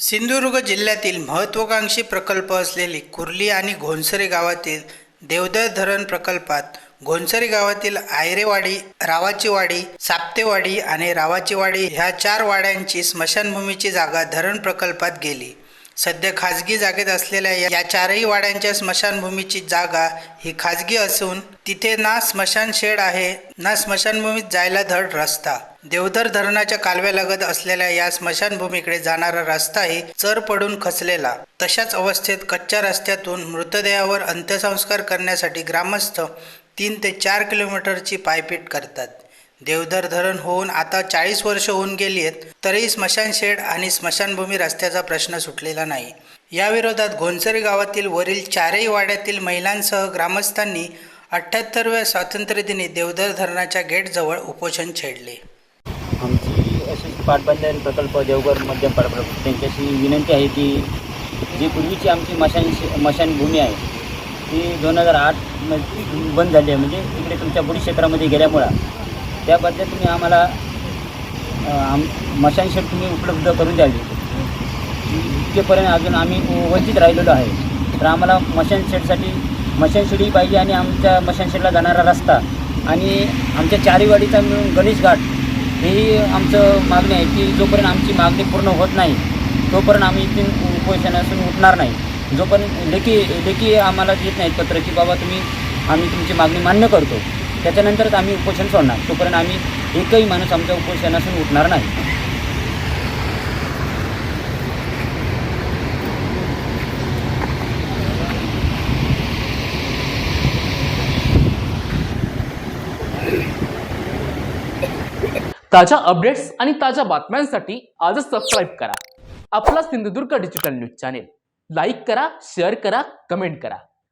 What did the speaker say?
सिंधुदुर्ग जिल्ह्यातील महत्त्वाकांक्षी प्रकल्प असलेली कुर्ली आणि घोणसरे गावातील देवदर धरण प्रकल्पात घोणसरी गावातील आयरेवाडी रावाचीवाडी साप्तेवाडी आणि रावाचीवाडी ह्या चार वाड्यांची स्मशानभूमीची जागा धरण प्रकल्पात गेली. सध्या खाजगी जागेत असलेल्या या- या चारही वाड्यांच्या स्मशानभूमीची जागा ही खाजगी असून तिथे ना स्मशान शेड आहे ना स्मशानभूमीत जायला धड रस्ता. देवधर धरणाच्या कालव्यालगत असलेल्या या स्मशानभूमीकडे जाणारा रस्ताही चर पडून खचलेला. तशाच अवस्थेत कच्च्या रस्त्यातून मृतदेहावर अंत्यसंस्कार करण्यासाठी ग्रामस्थ तीन ते चार किलोमीटरची पायपीट करतात. देवधर धरण होऊन आता चाळीस वर्ष होऊन गेली आहेत तरीही स्मशान शेड आणि स्मशानभूमी रस्त्याचा प्रश्न सुटलेला नाही. याविरोधात घोणसरी गावातील वरील चारही वाड्यातील महिलांसह ग्रामस्थांनी अठ्ठ्याहत्तरव्या स्वातंत्र्यदिनी देवधर धरणाच्या गेटजवळ उपोषण छेडले. आमची अशी पाटबंधारे प्रकल्प देवघर मध्यम प्रकल्प. त्यांच्याशी विनंती आहे की जी पूर्वीची आमची मशान मशानभूमी आहे ती दोन हजार आठ बंद झाली आहे. म्हणजे इकडे तुमच्या पुढील क्षेत्रामध्ये गेल्यामुळं त्याबद्दल तुम्ही आम्हाला आम मशान तुम्ही उपलब्ध करून द्यावी इतकेपर्यंत अजून आम्ही वंचित राहिलेलो आहे. तर आम्हाला मशान शेडसाठी मशान शेडही पाहिजे आणि आमच्या मशान शेडला जाणारा रस्ता. आणि आमच्या चारीवाडीचा मिळून गणेश घाट हेही आमचं मागणी आहे की जोपर्यंत आमची मागणी पूर्ण होत नाही तोपर्यंत आम्ही इथून उपोषणासून उठणार नाही. जोपर्यंत लेखी लेखी आम्हाला देत नाहीत पत्र की बाबा तुम्ही आम्ही तुमची मागणी मान्य करतो. त्याच्यानंतरच आम्ही उपोषण सोडणार. तोपर्यंत आम्ही एकही माणूस आमच्या उपोषणासून उठणार नाही. ताज्या अपडेट्स आणि ताज्या बातम्यांसाठी आजच सबस्क्राईब करा. आपला Sindhudurg digital news channel like करा शेअर करा कमेंट करा.